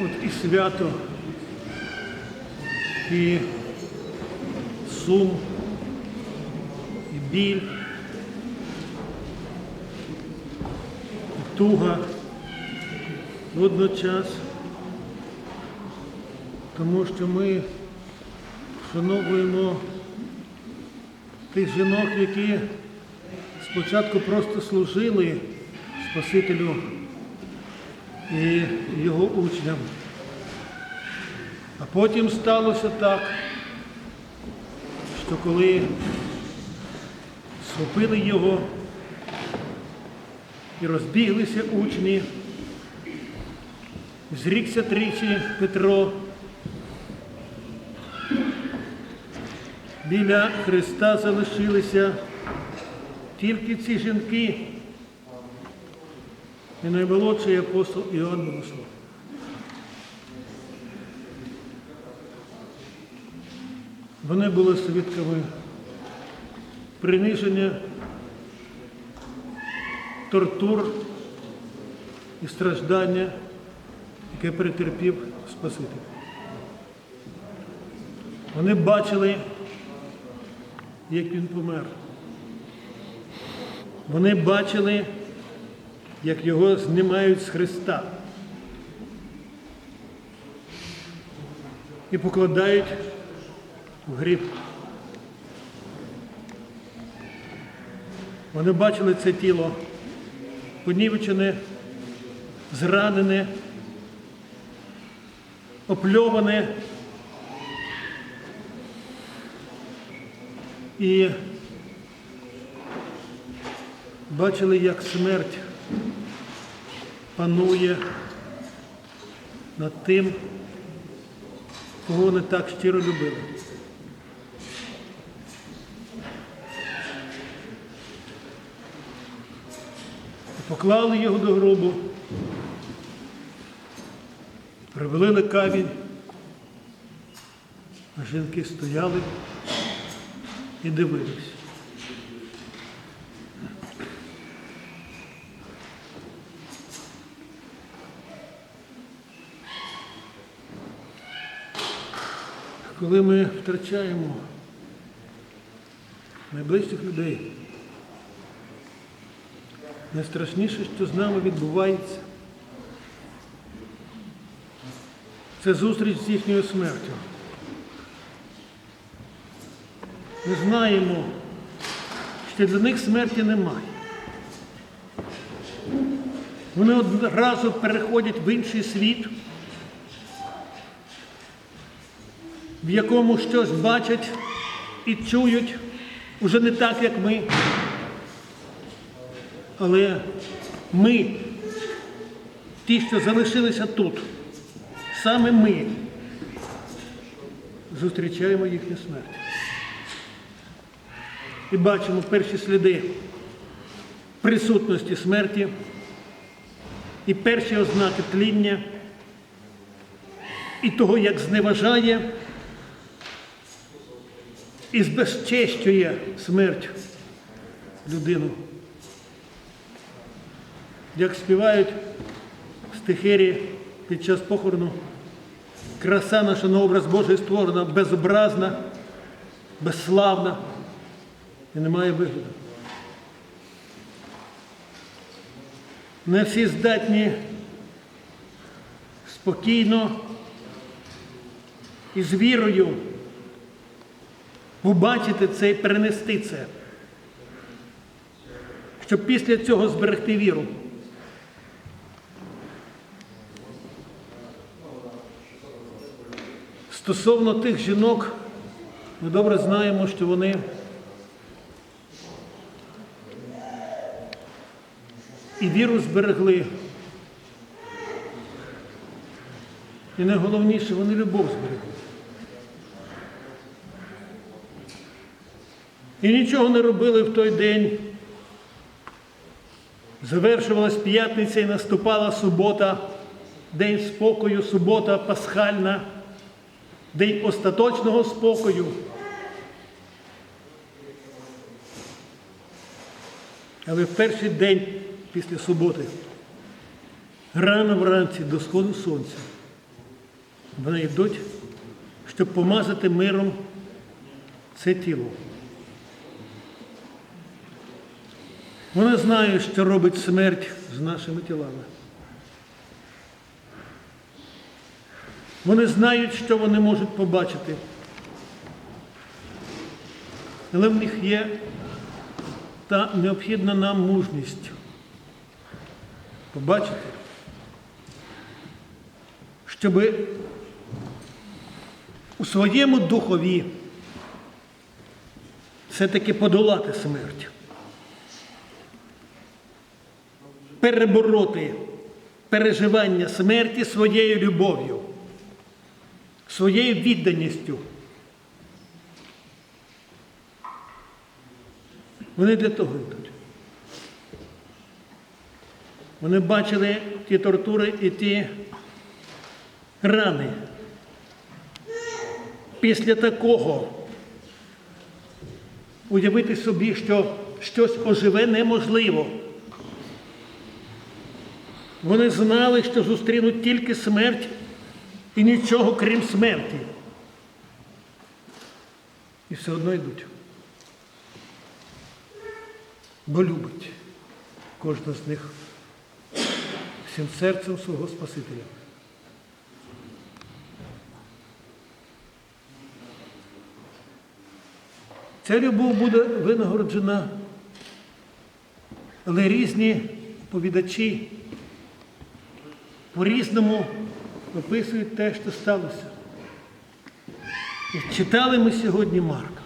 От і свято, і сум, і біль, і туга водночас, тому що ми вшановуємо тих жінок, які спочатку просто служили Спасителю і його учням. А потім сталося так, що коли схопили його і розбіглися учні, зрікся тричі Петро. Біля Христа залишилися тільки ці жінки і наймолодший апостол Іоанн Богослов. Вони були свідками приниження, тортур і страждання, яке перетерпів Спаситель. Вони бачили, як він помер. Вони бачили, як його знімають з Христа і покладають в гріб. Вони бачили це тіло понівечене, зранене, опльоване і бачили, як смерть панує над тим, кого вони так щиро любили. Поклали його до гробу, привели на камінь, а жінки стояли і дивились. Коли ми втрачаємо найближчих людей, найстрашніше, що з нами відбувається, це зустріч з їхньою смертю. Ми знаємо, що для них смерті немає. Вони одразу переходять в інший світ. В якому щось бачать і чують уже не так, як ми. Але ми, ті, що залишилися тут, саме ми зустрічаємо їхню смерть. І бачимо перші сліди присутності смерті і перші ознаки тління і того, як зневажає і збезчещує смерть людину. Як співають стихирі під час похорону, краса наша на образ Божий створена, безобразна, безславна і не має вигляду. Не всі здатні спокійно і з вірою побачити це і перенести це, щоб після цього зберегти віру. Стосовно тих жінок, ми добре знаємо, що вони і віру зберегли. І найголовніше, вони любов зберегли. І нічого не робили в той день. Завершувалась п'ятниця і наступала субота, день спокою, субота пасхальна, день остаточного спокою. Але в перший день після суботи, рано вранці до сходу сонця, Вони йдуть, щоб помазати миром це тіло. Вони знають, що робить смерть з нашими тілами. Вони знають, що вони можуть побачити. Але в них є та необхідна нам мужність побачити, щоб у своєму духові все-таки подолати смерть, перебороти переживання смерті своєю любов'ю, своєю відданістю. Вони для того йдуть. Вони бачили ті тортури і ті рани. Після такого уявити собі, що щось оживе неможливо. Вони знали, що зустрінуть тільки смерть і нічого крім смерті. І все одно йдуть. Бо любить кожна з них всім серцем свого Спасителя. Ця любов буде винагороджена, але різні повідачі по-різному описують те, що сталося. І читали ми сьогодні Марка.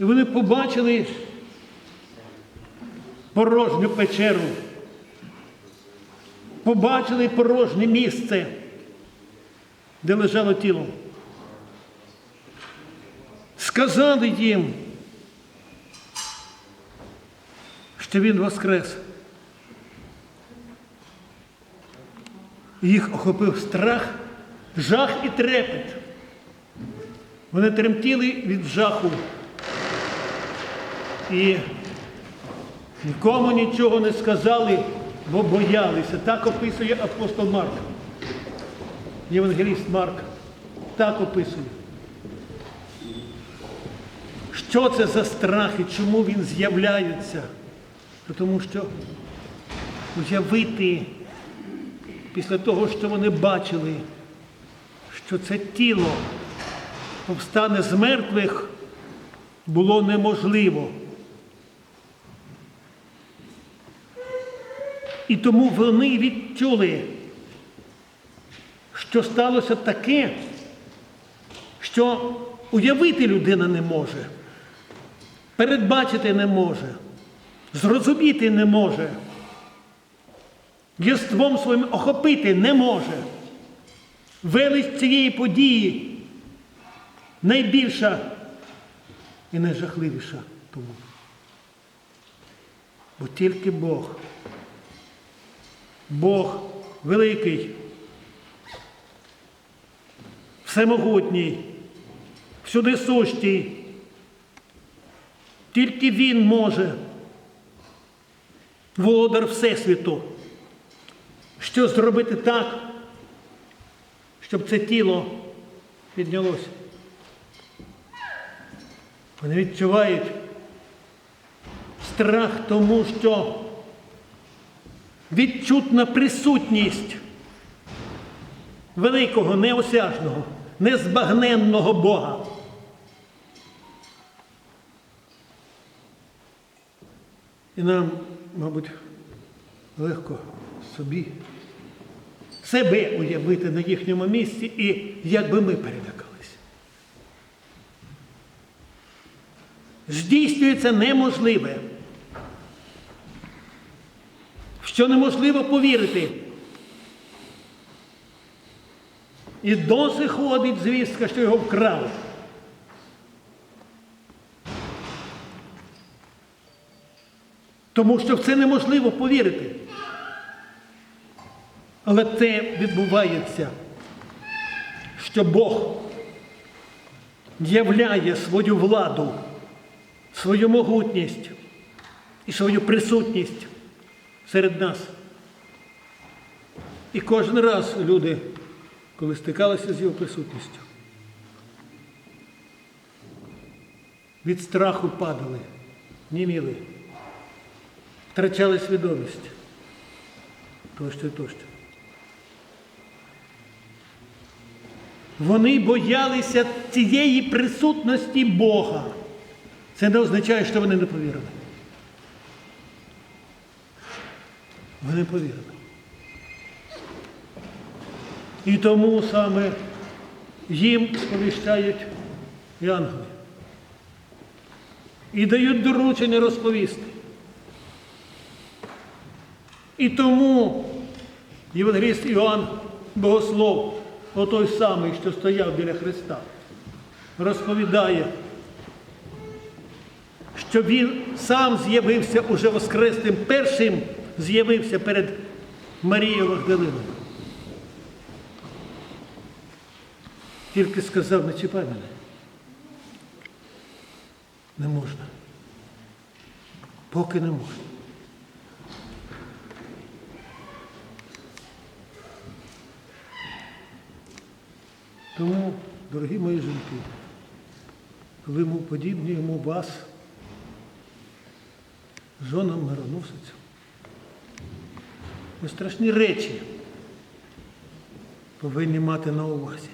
І вони побачили порожню печеру, побачили порожнє місце, де лежало тіло. Сказали їм, що він воскрес. Їх охопив страх, жах і трепет. Вони тремтіли від жаху і нікому нічого не сказали, бо боялися. Так описує апостол Марк. Євангеліст Марк. Так описує. Що це за страх і чому він з'являється? Тому що уявити після того, що вони бачили, що це тіло повстане з мертвих, було неможливо. І тому вони відчули, що сталося таке, що уявити людина не може, передбачити не може, зрозуміти не може, єством своїм охопити не може. Велич цієї події найбільша і найжахливіша тому. Бо тільки Бог, Бог великий, всемогутній, всюди сущий, тільки Він може, володар Всесвіту, що зробити так, щоб це тіло піднялося. Вони відчувають страх тому, що відчутна присутність великого, неосяжного, незбагненного Бога. І нам, мабуть, легко собі себе уявити на їхньому місці і як би ми перелякалися. Здійснюється неможливе, що неможливо повірити. І досі ходить звістка, що його вкрали. Тому що в це неможливо повірити. Але це відбувається, що Бог являє свою владу, свою могутність і свою присутність серед нас. І кожен раз люди, коли стикалися з його присутністю, від страху падали, німіли, втрачали свідомість. Тощо, і тощо. Вони боялися цієї присутності Бога. Це не означає, що вони не повірили. Вони повірили. І тому саме їм сповіщають і ангели. І дають доручення розповісти. І тому Євангеліст Іоанн Богослов, отой самий, що стояв біля Христа, розповідає, що він сам з'явився уже воскресним, першим з'явився перед Марією Магдалиною. Тільки сказав, не чіпай мене. Не можна. Поки не можна. Тому, дорогі мої жінки, коли ми йому вас жонам мироносицям, ми страшні речі повинні мати на увазі.